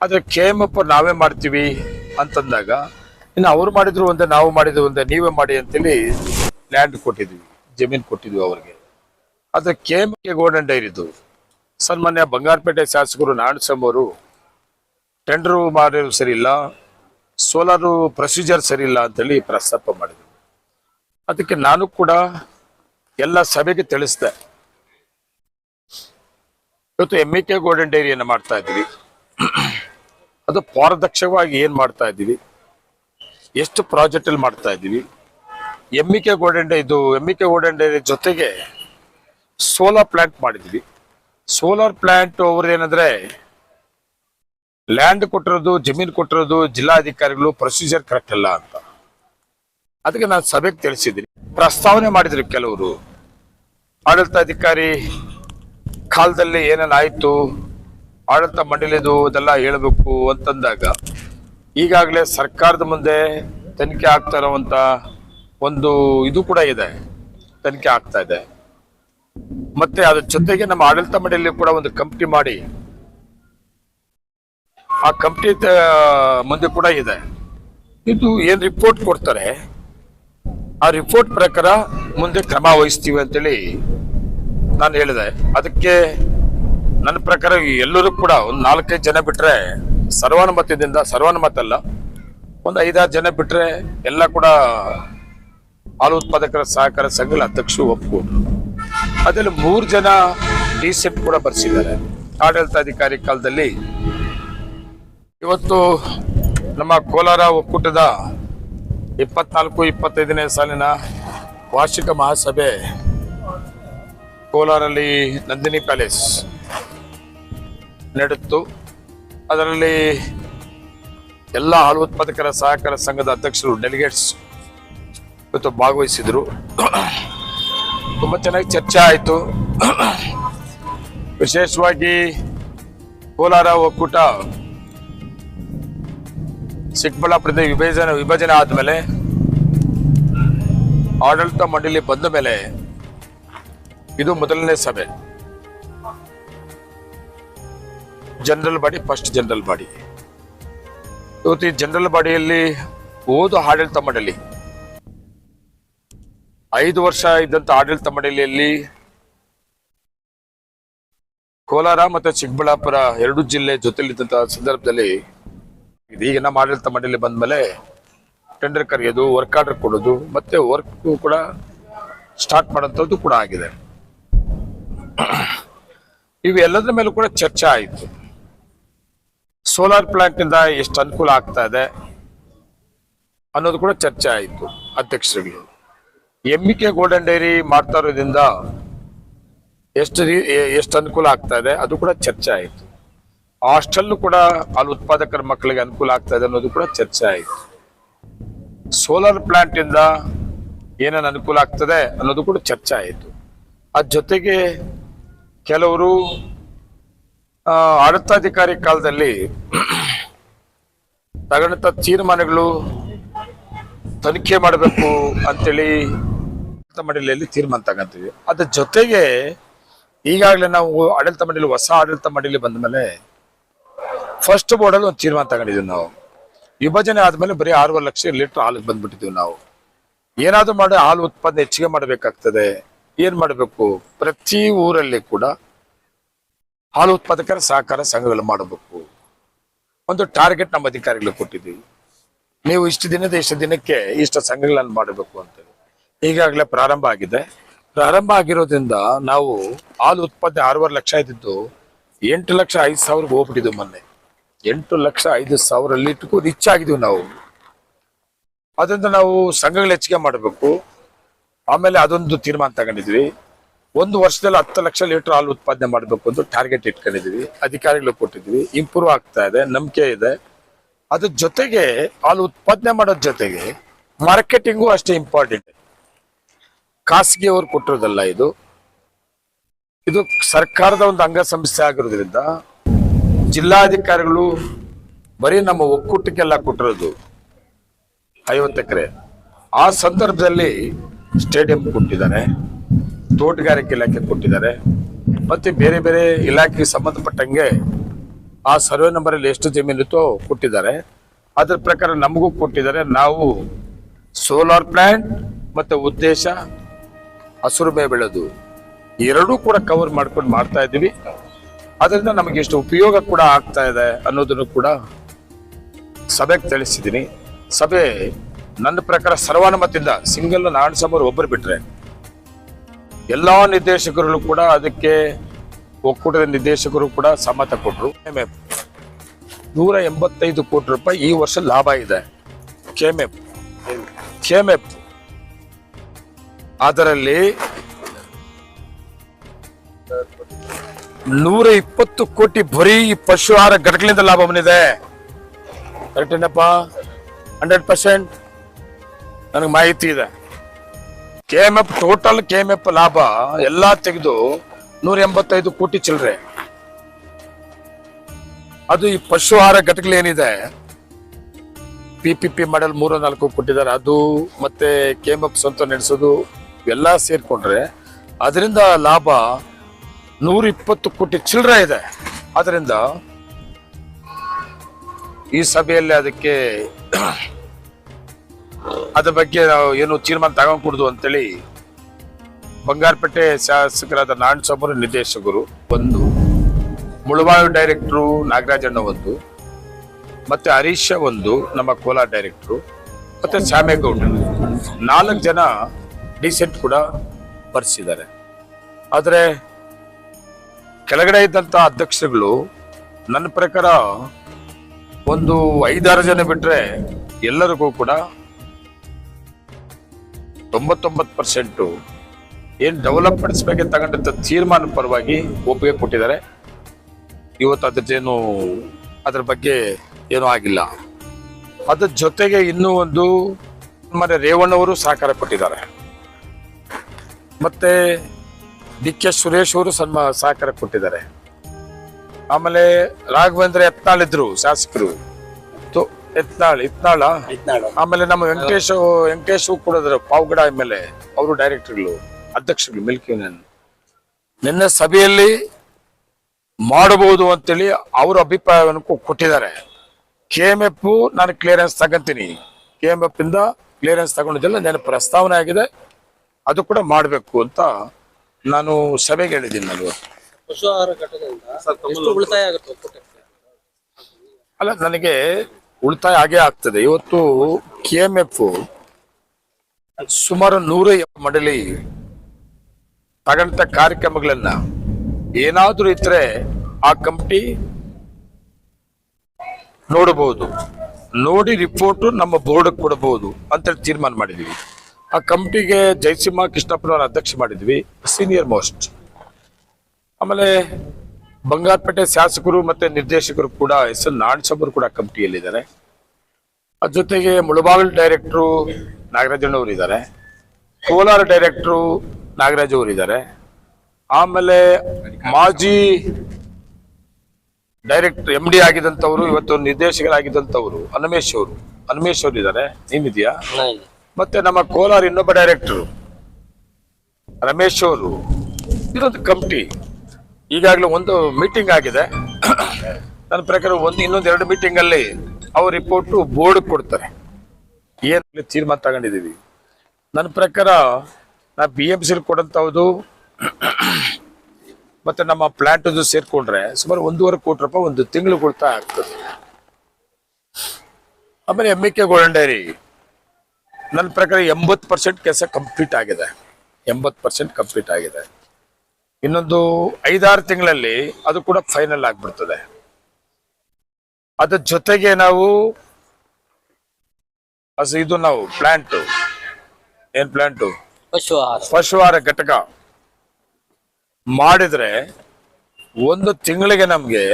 ಆದ್ರೆ ಕೆ ಎಂ ಎಫ್ ನಾವೇ ಮಾಡ್ತೀವಿ ಅಂತಂದಾಗ, ಇನ್ನು ಅವ್ರು ಮಾಡಿದ್ರು ಒಂದೇ, ನಾವು ಮಾಡಿದ್ರು ಒಂದೇ, ನೀವೇ ಮಾಡಿ ಅಂತೇಳಿ ಲ್ಯಾಂಡ್ ಕೊಟ್ಟಿದ್ವಿ ಜಮೀನು ಕೊಟ್ಟಿದ್ವಿ ಅವ್ರಿಗೆ. ಆದ್ರೆ ಕೆ ಎಂ ಕೆ ಗೋಲ್ಡನ್ ಡೈರಿದು ಸನ್ಮಾನ್ಯ ಬಂಗಾರಪೇಟೆ ಶಾಸಕರು ಅವರು ಟೆಂಡರು ಮಾಡಿರೋ ಸರಿ ಇಲ್ಲ. ಸೋಲಾರು ಪ್ರೊಸೀಜರ್ ಸರಿ ಇಲ್ಲ ಅಂತೇಳಿ ಪ್ರಸ್ತಾಪ ಮಾಡಿದ್ರು. ಅದಕ್ಕೆ ನಾನು ಕೂಡ ಎಲ್ಲ ಸಭೆಗೆ ತಿಳಿಸಿದೆ. ಇವತ್ತು ಎಂ ಇ ಕೆ ಗೋಲ್ಡನ್ ಡೈರಿಯನ್ನು ಮಾಡ್ತಾ ಇದ್ದೀವಿ. ಅದು ಪಾರದಕ್ಷವಾಗಿ ಏನು ಮಾಡ್ತಾ ಇದ್ದೀವಿ? ಎಷ್ಟು ಪ್ರಾಜೆಕ್ಟಲ್ಲಿ ಮಾಡ್ತಾ ಇದ್ದೀವಿ? ಎಂ ಇ ಕೆ ಗೋಲ್ಡನ್ ಡೈ ಇದು M E K golden dairy ಜೊತೆಗೆ ಸೋಲಾರ್ ಪ್ಲಾಂಟ್ ಮಾಡಿದ್ವಿ ಸೋಲಾರ್ ಪ್ಲಾಂಟ್ ಅವ್ರದ್ದು ಏನಂದ್ರೆ ಲ್ಯಾಂಡ್ ಕೊಟ್ಟಿರೋದು, ಜಮೀನು ಕೊಟ್ಟಿರೋದು ಜಿಲ್ಲಾಧಿಕಾರಿಗಳು ಪ್ರೊಸೀಜರ್ ಕರೆಕ್ಟ್ ಅಲ್ಲ ಅಂತ. ಅದಕ್ಕೆ ನಾನು ಸಭೆಗೆ ತಿಳಿಸಿದ್ದೀನಿ. ಪ್ರಸ್ತಾವನೆ ಮಾಡಿದ್ರು ಕೆಲವರು. ಆಡಳಿತಾಧಿಕಾರಿ ಕಾಲದಲ್ಲಿ ಏನೇನು ಆಯಿತು, ಆಡಳಿತ ಮಂಡಳಿದು ಅದೆಲ್ಲ ಹೇಳಬೇಕು ಅಂತಂದಾಗ, ಈಗಾಗಲೇ ಸರ್ಕಾರದ ಮುಂದೆ ತನಿಖೆ ಆಗ್ತಾ ಇರೋವಂಥ ಒಂದು ಇದು ಕೂಡ ಇದೆ, ತನಿಖೆ ಆಗ್ತಾ ಇದೆ. ಮತ್ತೆ ಅದ್ರ ಜೊತೆಗೆ ನಮ್ಮ ಆಡಳಿತ ಮಂಡಳಿಯಲ್ಲಿ ಕೂಡ ಒಂದು ಕಂಪ್ನಿ ಮಾಡಿ ಆ ಕಂಪ್ನಿ ಮುಂದೆ ಕೂಡ ಇದೆ. ಇದು ಏನು ರಿಪೋರ್ಟ್ ಕೊಡ್ತಾರೆ? ಆ ರಿಪೋರ್ಟ್ ಪ್ರಕಾರ ಮುಂದೆ ಕ್ರಮ ವಹಿಸ್ತೀವಿ ಅಂತೇಳಿ ನಾನು ಹೇಳಿದೆ. ಅದಕ್ಕೆ ನನ್ನ ಪ್ರಕಾರ ಎಲ್ಲರೂ ಕೂಡ ಒಂದು ನಾಲ್ಕೈದು ಜನ ಬಿಟ್ರೆ ಸರ್ವಾನುಮತದಿಂದ, ಸರ್ವಾನುಮತಲ್ಲ, ಒಂದು ಐದಾರು ಜನ ಬಿಟ್ರೆ ಎಲ್ಲ ಕೂಡ ಹಾಲು ಉತ್ಪಾದಕರ ಸಹಕಾರ ಸಂಘಗಳ ಅಧ್ಯಕ್ಷರು ಒಪ್ಕೊಂಡು ಅದರಲ್ಲಿ ಮೂರು ಜನ ಡಿಸೆಂಟ್ ಕೂಡ ಬರ್ಸಿದ್ದಾರೆ. ಆಡಳಿತಾಧಿಕಾರಿ ಕಾಲದಲ್ಲಿ ಇವತ್ತು ನಮ್ಮ ಕೋಲಾರ ಒಕ್ಕೂಟದ ಇಪ್ಪತ್ನಾಲ್ಕು, ಇಪ್ಪತ್ತೈದನೇ ಸಾಲಿನ ವಾರ್ಷಿಕ ಮಹಾಸಭೆ ಕೋಲಾರಲ್ಲಿ ನಂದಿನಿ ಪ್ಯಾಲೇಸ್ ನಡೆಯಿತು ಅದರಲ್ಲಿ ಎಲ್ಲ ಹಾಲು ಉತ್ಪಾದಕರ ಸಹಕಾರ ಸಂಘದ ಅಧ್ಯಕ್ಷರು ಡೆಲಿಗೇಟ್ಸ್ ಇವತ್ತು ಭಾಗವಹಿಸಿದರು. ತುಂಬ ಚೆನ್ನಾಗಿ ಚರ್ಚೆ ಆಯಿತು. ವಿಶೇಷವಾಗಿ ಕೋಲಾರ ಒಕ್ಕೂಟ ಚಿಕ್ಕಬಳ್ಳಾಪುರದ ವಿಭಜನೆ ವಿಭಜನೆ ಆದಮೇಲೆ ಆಡಳಿತ ಮಂಡಳಿ ಬಂದ ಮೇಲೆ ಇದು ಮೊದಲನೇ ಸಭೆ. General body first general body ಇವತ್ತು ಈ ಜನರಲ್ ಬಾಡಿಯಲ್ಲಿ ಓದು ಆಡಳಿತ ಮಂಡಳಿ. ಐದು ವರ್ಷ ಇದ್ದಂತ ಆಡಳಿತ ಮಂಡಳಿಯಲ್ಲಿ ಕೋಲಾರ ಮತ್ತು ಚಿಕ್ಕಬಳ್ಳಾಪುರ ಎರಡು ಜಿಲ್ಲೆ ಜೊತೆಲಿದ್ದಂಥ ಸಂದರ್ಭದಲ್ಲಿ ಈಗ ನಮ್ಮ ಆಡಳಿತ ಮಂಡಳಿ ಬಂದ್ಮೇಲೆ ಟೆಂಡರ್ ಕರೆಯೋದು ವರ್ಕ್ ಆರ್ಡರ್ ಕೊಡೋದು, ಮತ್ತೆ ವರ್ಕ್ ಕೂಡ ಸ್ಟಾರ್ಟ್ ಮಾಡೋಂಥದ್ದು ಕೂಡ ಆಗಿದೆ. ಇವೆಲ್ಲದರ ಮೇಲೂ ಕೂಡ ಚರ್ಚೆ ಆಯಿತು. ಸೋಲಾರ್ ಪ್ಲಾಂಟ್ ಇಂದ ಎಷ್ಟು ಅನುಕೂಲ ಆಗ್ತಾ ಇದೆ ಅನ್ನೋದು ಕೂಡ ಚರ್ಚೆ ಆಯಿತು ಅಧ್ಯಕ್ಷರುಗಳು ಕೆ ಗೋಲ್ಡನ್ ಡೈರಿ ಮಾಡ್ತಾ ಇರೋದ್ರಿಂದ ಎಷ್ಟು ಎಷ್ಟು ಅನುಕೂಲ ಆಗ್ತಾ ಇದೆ ಅದು ಕೂಡ ಚರ್ಚೆ ಆಯಿತು. ಹಾಸ್ಟೆಲ್ ಕೂಡ ಅಲ್ಲಿ ಉತ್ಪಾದಕರ ಮಕ್ಕಳಿಗೆ ಅನುಕೂಲ ಆಗ್ತಾ ಇದೆ ಅನ್ನೋದು ಕೂಡ ಚರ್ಚೆ ಆಯಿತು. ಸೋಲಾರ್ ಪ್ಲಾಂಟ್ ಇಂದ ಏನೇನು ಅನುಕೂಲ ಆಗ್ತದೆ ಅನ್ನೋದು ಕೂಡ ಚರ್ಚೆ ಆಯಿತು. ಅದ ಜೊತೆಗೆ ಕೆಲವರು ಆಡಳಿತಾಧಿಕಾರಿ ಕಾಲದಲ್ಲಿ ತಗೊಂಡಂತ ತೀರ್ಮಾನಗಳು ತನಿಖೆ ಮಾಡಬೇಕು ಅಂತೇಳಿ ಮಂಡಳಿಯಲ್ಲಿ ತೀರ್ಮಾನ ತಗೊಂತೀವಿ. ಅದ್ರ ಜೊತೆಗೆ ಈಗಾಗಲೇ ನಾವು ಆಡಳಿತ ಮಂಡಳಿ, ಹೊಸ ಆಡಳಿತ ಮಂಡಳಿ ಬಂದ ಮೇಲೆ ಫಸ್ಟ್ ಬೋರ್ಡಲ್ಲಿ ಒಂದು ತೀರ್ಮಾನ ತಗೊಂಡಿದ್ದೀವಿ ನಾವು. ವಿಭಜನೆ ಆದ್ಮೇಲೆ ಬರೀ ಆರೂವರೆ ಲಕ್ಷ ಲೀಟರ್ ಹಾಲಿಗೆ ಬಂದ್ಬಿಟ್ಟಿದ್ದೀವಿ ನಾವು. ಏನಾದರೂ ಮಾಡಿ ಹಾಲು ಉತ್ಪಾದನೆ ಹೆಚ್ಚಿಗೆ ಮಾಡಬೇಕಾಗ್ತದೆ. ಏನ್ ಮಾಡಬೇಕು? ಪ್ರತಿ ಊರಲ್ಲಿ ಕೂಡ ಹಾಲು ಉತ್ಪಾದಕರ ಸಹಕಾರ ಸಂಘಗಳು ಮಾಡಬೇಕು. ಒಂದು ಟಾರ್ಗೆಟ್ ನಮ್ಮ ಅಧಿಕಾರಿಗಳು ಕೊಟ್ಟಿದ್ದೀವಿ. ನೀವು ಇಷ್ಟು ದಿನದ ಇಷ್ಟು ದಿನಕ್ಕೆ ಇಷ್ಟು ಸಂಘಗಳನ್ನು ಮಾಡಬೇಕು ಅಂತೇಳಿ. ಈಗಾಗಲೇ ಪ್ರಾರಂಭ ಆಗಿದೆ. ಪ್ರಾರಂಭ ಆಗಿರೋದ್ರಿಂದ ನಾವು ಹಾಲು ಉತ್ಪಾದನೆ ಆರೂವರೆ ಲಕ್ಷ ಇದ್ದಿದ್ದು ಎಂಟು ಲಕ್ಷ ಐದು ಸಾವಿರಕ್ಕೆ ಹೋಗ್ಬಿಟ್ಟಿದ್ದು ಮೊನ್ನೆ. ಎಂಟು ಲಕ್ಷ ಐದು ಸಾವಿರ ಲೀಟ್ಗೂ ರಿಚ್ ಆಗಿದ್ದೀವಿ ನಾವು. ಅದರಿಂದ ನಾವು ಸಂಘಗಳು ಹೆಚ್ಚಿಗೆ ಮಾಡಬೇಕು. ಆಮೇಲೆ ಅದೊಂದು ತೀರ್ಮಾನ ತಗೊಂಡಿದ್ವಿ. ಒಂದು ವರ್ಷದಲ್ಲಿ ಹತ್ತು ಲಕ್ಷ ಲೀಟರ್ ಹಾಲು ಉತ್ಪಾದನೆ ಮಾಡಬೇಕು ಅಂತ ಟಾರ್ಗೆಟ್ ಇಟ್ಕೊಂಡಿದ್ವಿ. ಅಧಿಕಾರಿಗಳು ಕೊಟ್ಟಿದ್ವಿ. ಇಂಪ್ರೂವ್ ಆಗ್ತಾ ಇದೆ, ನಂಬಿಕೆ ಇದೆ. ಅದ್ರ ಜೊತೆಗೆ ಹಾಲು ಉತ್ಪಾದನೆ ಮಾಡೋದ್ ಜೊತೆಗೆ ಮಾರ್ಕೆಟಿಂಗು ಅಷ್ಟೇ ಇಂಪಾರ್ಟೆಂಟ್ ಖಾಸಗಿಯವರು ಕೊಟ್ಟಿರೋದಲ್ಲ ಇದು. ಇದು ಸರ್ಕಾರದ ಒಂದು ಅಂಗಸಂಸ್ಥೆ ಆಗಿರೋದ್ರಿಂದ ಜಿಲ್ಲಾಧಿಕಾರಿಗಳು ಬರೀ ನಮ್ಮ ಒಕ್ಕೂಟಕ್ಕೆಲ್ಲ ಕೊಟ್ಟಿರೋದು ಐವತ್ತು ಎಕರೆ. ಆ ಸಂದರ್ಭದಲ್ಲಿ ಸ್ಟೇಡಿಯಂ ಕೊಟ್ಟಿದ್ದಾರೆ, ತೋಟಗಾರಿಕೆ ಇಲಾಖೆ ಕೊಟ್ಟಿದ್ದಾರೆ, ಮತ್ತು ಬೇರೆ ಬೇರೆ ಇಲಾಖೆಗೆ ಸಂಬಂಧಪಟ್ಟಂಗೆ ಆ ಸರ್ವೆ ನಂಬರಲ್ಲಿ ಎಷ್ಟು ಜಮೀನಿತ್ತೋ ಕೊಟ್ಟಿದ್ದಾರೆ. ಅದರ ಪ್ರಕಾರ ನಮಗೂ ಕೊಟ್ಟಿದ್ದಾರೆ. ನಾವು ಸೋಲಾರ್ ಪ್ಲ್ಯಾಂಟ್ ಮತ್ತು ಉದ್ದೇಶ ಹಸಿರು ಮೇ ಬೆಳೆದು ಎರಡೂ ಕೂಡ ಕವರ್ ಮಾಡ್ಕೊಂಡು ಮಾಡ್ತಾ ಇದ್ದೀವಿ. ಅದರಿಂದ ನಮಗೆ ಎಷ್ಟು ಉಪಯೋಗ ಕೂಡ ಆಗ್ತಾ ಇದೆ ಅನ್ನೋದನ್ನು ಕೂಡ ಸಭೆಗೆ ತಿಳಿಸಿದ್ದೀನಿ. ಸಭೆ ನನ್ನ ಪ್ರಕಾರ ಸರ್ವಾನುಮತಿಯಿಂದ ಸಿಂಗಲ್ ನಾರಾಯಣಸ್ವಾಮಿ ಒಬ್ಬರು ಬಿಟ್ರೆ ಎಲ್ಲ ನಿರ್ದೇಶಕರು ಕೂಡ ಅದಕ್ಕೆ ಒಕ್ಕೂಟದ ನಿರ್ದೇಶಕರು ಕೂಡ ಸಮ್ಮತ ಕೊಟ್ಟರು ನೂರ ಎಂಬತ್ತೈದು ಕೋಟಿ ರೂಪಾಯಿ ಈ ವರ್ಷ ಲಾಭ ಇದೆ. ಕೆಮೆಪ್ ಕೆಮೆಪ್ ಅದರಲ್ಲಿ ನೂರ ಇಪ್ಪತ್ತು ಕೋಟಿ ಬರೀ ಪಶು ಆಹಾರ ಘಟಕಗಳಿಂದ ಲಾಭ ಬಂದಿದೆ. ಕರೆಕ್ಟ್ ಏನಪ್ಪ? ಹಂಡ್ರೆಡ್ ಪರ್ಸೆಂಟ್ ನನಗೆ ಮಾಹಿತಿ ಇದೆ. K M F total K M F ಲಾಭ ಎಲ್ಲಾ ತೆಗೆದು ನೂರ ಎಂಬತ್ತೈದು ಕೋಟಿ ಚಿಲ್ಲರೆ ಅದು ಈ ಪಶು ಆಹಾರ ಘಟಕಗಳೇನಿದೆ ಪಿ ಪಿ ಪಿ ಮಾಡಲ್ ಮೂರ ನಾಲ್ಕು ಕೊಟ್ಟಿದ್ದಾರೆ. ಅದು ಮತ್ತೆ ಕೆ ಎಂ ಎಫ್ ಸ್ವಂತ ನಡೆಸೋದು ಎಲ್ಲ ಸೇರಿಕೊಂಡ್ರೆ, ಅದರಿಂದ ಲಾಭ ನೂರ ಇಪ್ಪತ್ತು ಕೋಟಿ ಚಿಲ್ಲರೆ ಇದೆ. ಅದರಿಂದ ಈ ಸಭೆಯಲ್ಲಿ ಅದಕ್ಕೆ ಅದ್ರ ಬಗ್ಗೆ ನಾವು ಏನು ತೀರ್ಮಾನ ತಗೊಂಡ್ಕೂಡ್ದು ಅಂತೇಳಿ ಬಂಗಾರಪೇಟೆ ಶಾಸಕರಾದ ನಾರಾಯಣಸ್ವಾಮಿ ನಿರ್ದೇಶಕರು, ಒಂದು ಮುಳುಬಾಳು ಡೈರೆಕ್ಟ್ರು ನಾಗರಾಜಣ್ಣ ಒಂದು, ಮತ್ತೆ ಹರೀಶ ಒಂದು ನಮ್ಮ ಕೋಲಾರ ಡೈರೆಕ್ಟ್ರು, ಮತ್ತೆ ಶ್ಯಾಮೇಗೌಡ. ನಾಲ್ಕು ಜನ ಡಿಸೆಂಟ್ ಕೂಡ ಬರ್ಸಿದ್ದಾರೆ. ಆದರೆ ಕೆಳಗಡೆ ಇದ್ದಂತ ಅಧ್ಯಕ್ಷರುಗಳು ನನ್ನ ಪ್ರಕಾರ ಒಂದು ಐದಾರು ಜನ ಬಿಟ್ರೆ ಎಲ್ಲರಿಗೂ ಕೂಡ ತೊಂಬತ್ತೊಂಬತ್ತು ಪರ್ಸೆಂಟು ಏನು ಡೆವಲಪ್ಮೆಂಟ್ಸ್ ಬಗ್ಗೆ ತಗೊಂಡಂಥ ತೀರ್ಮಾನ ಪರವಾಗಿ ಒಪ್ಪಿಗೆ ಕೊಟ್ಟಿದ್ದಾರೆ. ಇವತ್ತು ಅದರದ್ದೇನು ಅದ್ರ ಬಗ್ಗೆ ಏನೂ ಆಗಿಲ್ಲ. ಅದ್ರ ಜೊತೆಗೆ ಇನ್ನೂ ಒಂದು ಮನೆ ರೇವಣ್ಣವರು ಸಹಕಾರ ಕೊಟ್ಟಿದ್ದಾರೆ. ಮತ್ತೆ ಡಿ ಕೆ ಸುರೇಶ್ ಅವರು ಸನ್ಮಾ ಸಹಕಾರ ಕೊಟ್ಟಿದ್ದಾರೆ. ಆಮೇಲೆ ರಾಘವೇಂದ್ರ ಎತ್ನಾಳ್ ಇದ್ರು ಶಾಸಕರು. ಎತ್ನಾಳ್ ಇತ್ನಾಳ ಆಮೇಲೆ ನಮ್ಮ ವೆಂಕಟೇಶ್ ವೆಂಕಟೇಶ್ ಕೂಡ ಇದ್ರು ಪಾವಗಡ ಎ ಅವರು ಡೈರೆಕ್ಟರ್ಗಳು ಅಧ್ಯಕ್ಷರು ಮಿಲ್ಕ್ ಯೂನಿಯನ್. ನಿನ್ನ ಸಭೆಯಲ್ಲಿ ಮಾಡಬಹುದು ಅಂತೇಳಿ ಅವ್ರ ಅಭಿಪ್ರಾಯವನ್ನು ಕೊಟ್ಟಿದ್ದಾರೆ. ಕೆ ಎಂ ಎಫ್ ನಾನು ಕ್ಲಿಯರೆನ್ಸ್ ತಗೊಂತೀನಿ. ಕೆ ಎಂ ಎಫ್ ಇಂದ ಕ್ಲಿಯರೆನ್ಸ್ ತಗೊಂಡಿದ್ದೆಲ್ಲ ನನ್ನ ಪ್ರಸ್ತಾವನೆ ಆಗಿದೆ. ಅದು ಕೂಡ ಮಾಡಬೇಕು ಅಂತ ನಾನು ಸಭೆಗೆ ಹೇಳಿದ್ದೀನಿ ನಾನು ಘಟಕದಿಂದ ಉಳಿತಾಯ ಆಗುತ್ತೆ ಅಲ್ಲ ನನಗೆ ಉಳಿತಾಯ ಆಗೇ ಆಗ್ತದೆ. ಇವತ್ತು ಕೆ ಎಂ ಎಫ್ ಸುಮಾರು ನೂರ ಮಡಲಿ ತಗೊಂಡ ಕಾರ್ಯಕ್ರಮಗಳನ್ನ ಏನಾದರೂ ಇದ್ರೆ ಆ ಕಂಪ್ನಿ ನೋಡಬಹುದು. ನೋಡಿ ರಿಪೋರ್ಟ್ ನಮ್ಮ ಬೋರ್ಡ್ ಕೊಡಬಹುದು ಅಂತ ತೀರ್ಮಾನ ಮಾಡಿದ್ವಿ ಆ ಕಂಪ್ನಿಗೆ ಜಯಸಿಂಹ ಕೃಷ್ಣಪ್ಪನವರ ಅಧ್ಯಕ್ಷ ಮಾಡಿದ್ವಿ. Senior most. ಆಮೇಲೆ ಬಂಗಾರಪೇಟೆ ಶಾಸಕರು ಮತ್ತೆ ನಿರ್ದೇಶಕರು ಕೂಡ, ಎಸ್ ಎಲ್ ನಾಡಸಬ್ಬರು ಕೂಡ ಕಮಿಟಿಯಲ್ಲಿದ್ದಾರೆ. ಅದ್ರ ಜೊತೆಗೆ ಮುಳಬಾಗಲ್ ಡೈರೆಕ್ಟ್ರು ನಾಗರಾಜಣ್ಣವರು ಇದ್ದಾರೆ. ಕೋಲಾರ ಡೈರೆಕ್ಟ್ರು ನಾಗರಾಜ್ ಅವರು ಇದ್ದಾರೆ. ಆಮೇಲೆ ಮಾಜಿ ಡೈರೆಕ್ಟರ್ ಎಂ ಡಿ ಆಗಿದಂಥವ್ರು ಇವತ್ತು ನಿರ್ದೇಶಕರಾಗಿದ್ದಂಥವ್ರು ಅನಮೇಶ್ ಅವರು. ಅನಮೇಶ್ ಅವರು ಇದ್ದಾರೆ. ನೀನಿದೆಯಾ ಮತ್ತೆ ನಮ್ಮ ಕೋಲಾರ ಇನ್ನೊಬ್ಬ ಡೈರೆಕ್ಟರ್ ರಮೇಶ್ ಅವರು. ಇದೊಂದು ಕಮಿಟಿ. ಈಗಾಗಲೇ ಒಂದು ಮೀಟಿಂಗ್ ಆಗಿದೆ. ನನ್ನ ಪ್ರಕಾರ ಒಂದು, ಇನ್ನೊಂದು ಎರಡು ಮೀಟಿಂಗ್ ಅಲ್ಲಿ ಅವ್ರ ರಿಪೋರ್ಟ್ ಬೋರ್ಡ್ ಕೊಡ್ತಾರೆ. ಏನು ತೀರ್ಮಾನ ತಗೊಂಡಿದೀವಿ ನನ್ನ ಪ್ರಕಾರ ನಾ ಬಿ ಎಂ ಸಿಲ್ ಕೊಡಂತವ್ದು, ಮತ್ತೆ ನಮ್ಮ ಪ್ಲಾಂಟ್ ಸೇರ್ಕೊಂಡ್ರೆ ಸುಮಾರು ಒಂದೂವರೆ ಕೋಟಿ ರೂಪಾಯಿ ಒಂದು ತಿಂಗಳು ಕೊಡ್ತಾ ಆಗ್ತದೆ. ಆಮೇಲೆ ಎಂ ಕೆ ಗೋಲ್ಡನ್ ಡೈರಿ ನನ್ನ ಪ್ರಕಾರ ಎಂಬತ್ತು ಪರ್ಸೆಂಟ್ ಕೆಲಸ ಕಂಪ್ಲೀಟ್ ಆಗಿದೆ. ಎಂಬತ್ತು ಪರ್ಸೆಂಟ್ ಕಂಪ್ಲೀಟ್ ಆಗಿದೆ. ಇನ್ನೊಂದು ಐದಾರು ತಿಂಗಳಲ್ಲಿ ಅದು ಕೂಡ ಫೈನಲ್ ಆಗಿಬಿಡ್ತದೆ. ಅದ್ರ ಜೊತೆಗೆ ನಾವು ಅಸ್ ಇದು ನಾವು ಪ್ಲಾಂಟ್ ಏನ್ ಪ್ಲಾಂಟು ಪಶು ಆಹಾರ ಪಶುಹಾರ ಘಟಕ. ಮಾಡಿದ್ರೆ ಒಂದು ತಿಂಗಳಿಗೆ ನಮ್ಗೆ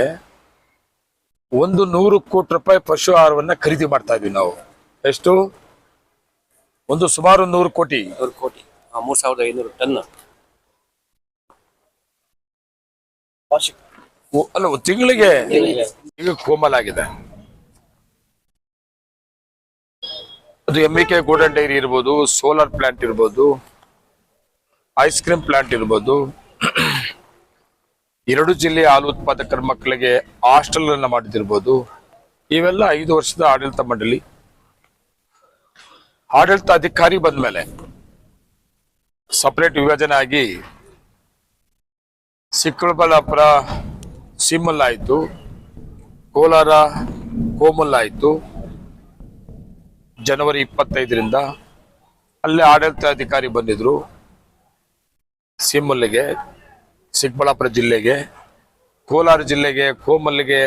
ಒಂದು ನೂರು ಕೋಟಿ ರೂಪಾಯಿ ಪಶು ಆಹಾರವನ್ನ ಖರೀದಿ ಮಾಡ್ತಾ ಇದೀವಿ ನಾವು. ಎಷ್ಟು? ಒಂದು ಸುಮಾರು ನೂರು ಕೋಟಿ. ನೂರು ಕೋಟಿ. ಮೂರ್ ಸಾವಿರದ ಐನೂರು ಟನ್. ಅಲ್ಲ ಒಂದು ತಿಂಗಳಿಗೆ ಈಗ ಕೋಮಲ್ ಆಗಿದೆ. ಅದು ಎಂ ಕೆ ಗೋಲ್ಡನ್ ಡೈರಿ ಇರ್ಬೋದು ಸೋಲಾರ್ ಪ್ಲಾಂಟ್ ಇರ್ಬೋದು ಐಸ್ ಕ್ರೀಮ್ ಪ್ಲಾಂಟ್ ಇರ್ಬೋದು. ಎರಡು ಜಿಲ್ಲೆಯ ಹಾಲು ಉತ್ಪಾದಕರ ಮಕ್ಕಳಿಗೆ ಹಾಸ್ಟೆಲ್ ಅನ್ನ ಮಾಡಿದಿರ್ಬೋದು ಇವೆಲ್ಲ ಐದು ವರ್ಷದ ಆಡಳಿತ ಮಂಡಳಿ. ಆಡಳಿತ ಬಂದ ಮೇಲೆ ಸಪರೇಟ್ ವಿಭಜನೆ ಆಗಿ ಚಿಕ್ಕಬಳ್ಳಾಪುರ ಸಿಮ್ಮಲ್ ಆಯ್ತು ಕೋಲಾರ ಕೋಮಲ್ ಆಯ್ತು ಜನವರಿ ಇಪ್ಪತ್ತೈದರಿಂದ ಅಲ್ಲೇ ಆಡಳಿತಾಧಿಕಾರಿ ಬಂದಿದ್ರು. ಸಿಮ್ಮಲ್ಲಿಗೆ ಚಿಕ್ಕಬಳ್ಳಾಪುರ ಜಿಲ್ಲೆಗೆ, ಕೋಲಾರ ಜಿಲ್ಲೆಗೆ ಕೋಮಲ್ಲಿಗೆ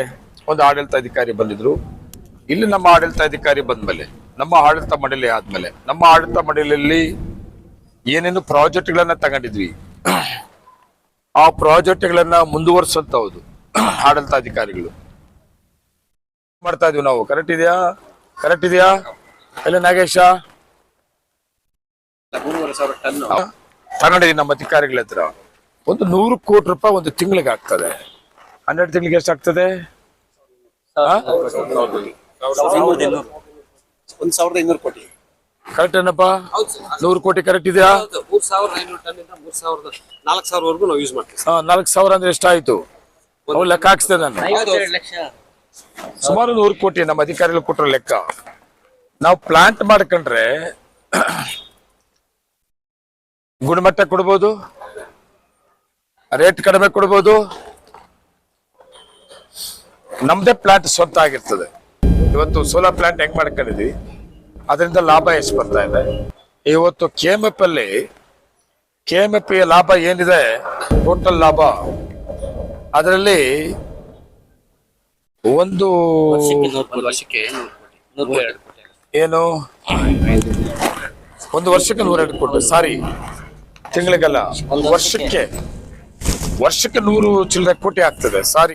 ಒಂದು ಆಡಳಿತಾಧಿಕಾರಿ ಬಂದಿದ್ರು. ಇಲ್ಲಿ ನಮ್ಮ ಆಡಳಿತಾಧಿಕಾರಿ ಬಂದ್ಮೇಲೆ ನಮ್ಮ ಆಡಳಿತ ಮಂಡಳಿ ಆದ್ಮೇಲೆ ನಮ್ಮ ಆಡಳಿತ ಮಂಡಳಿಯಲ್ಲಿ ಏನೇನು ಪ್ರಾಜೆಕ್ಟ್ಗಳನ್ನ ತಗೊಂಡಿದ್ವಿ. ಆ ಪ್ರಾಜೆಕ್ಟ್ಗಳನ್ನ ಮುಂದುವರ್ಸಂತವ್ದು ಆಡಳಿತಾಧಿಕಾರಿಗಳು. ಮಾಡ್ತಾ ಇದೀವಿ ನಾವು. ಕರೆಕ್ಟ್ ಇದೆಯಾ? ಕರೆಕ್ಟ್ ಇದೆಯಾ? ಎಲ್ಲ ನಾಗೇಶ? ತಗೊಂಡಿದ್ವಿ ನಮ್ಮ ಅಧಿಕಾರಿಗಳ ಹತ್ರ. ಒಂದು ನೂರು ಕೋಟಿ ರೂಪಾಯಿ ಒಂದು ತಿಂಗಳಿಗೆ ಆಗ್ತದೆ. ಹನ್ನೆರಡು ತಿಂಗಳಿಗೆ ಎಷ್ಟು ಆಗ್ತದೆ ಒಂದ್ ಸಾವಿರದ ಐನೂರು ಕೋಟಿ. ಕರೆಕ್ಟ್ ಏನಪ್ಪ? ಹೌದು ಸರ್ ನೂರು ಕೋಟಿ ಕರೆಕ್ಟ್ ಇದೆಯಾ? ಹೌದು ಮೂರ್ ಸಾವಿರದ ಐನೂರು ಟನ್ ಇಂದ ಮೂರ್ ಸಾವಿರದ ನಾಲ್ಕು ಸಾವಿರವರೆಗೂ ನಾವು ಯೂಸ್ ಮಾಡ್ತೀವಿ ಹಾ ನಾಲ್ಕು ಸಾವಿರ ಅಂದ್ರೆ ಎಷ್ಟಾಯ್ತು? ಅವು ಲೆಕ್ಕ ಹಾಕ್ಸ್ತೇನೆ ನಾನು. ಸುಮಾರು ನೂರು ಕೋಟಿ ನಮ್ಮ ಅಧಿಕಾರಿಗಳು ಕೊಟ್ಟರು ಲೆಕ್ಕ. ನಾವು ಪ್ಲಾಂಟ್ ಮಾಡ್ಕೊಂಡ್ರೆ ಗುಣಮಟ್ಟ ಕೊಡ್ಬೋದು ರೇಟ್ ಕಡಿಮೆ ಕೊಡ್ಬೋದು ನಮ್ದೇ ಪ್ಲಾಂಟ್ ಸ್ವಂತ ಆಗಿರ್ತದೆ. ಇವತ್ತು ಸೋಲಾರ್ ಪ್ಲಾಂಟ್ ಹೆಂಗ್ ಮಾಡ್ಕೊಂಡಿದ್ವಿ? ಅದರಿಂದ ಲಾಭ ಎಷ್ಟು ಬರ್ತಾ ಇದೆ? ಇವತ್ತು ಕೆ ಎಂ ಎಫ್ ಅಲ್ಲಿ ಕೆ ಎಂ ಎಫ್ ಲಾಭ ಏನಿದೆ? ಟೋಟಲ್ ಲಾಭ. ಅದರಲ್ಲಿ ಒಂದು ಒಂದು ಏನು? ಒಂದು ವರ್ಷಕ್ಕೆ ನೂರೆರಡು ಕೋಟಿ. ಸಾರಿ ತಿಂಗಳಿಗಲ್ಲ. ವರ್ಷಕ್ಕೆ. ವರ್ಷಕ್ಕೆ. ನೂರು ಚಿಲ್ಲರೆ ಕೋಟಿ ಆಗ್ತದೆ. ಸಾರಿ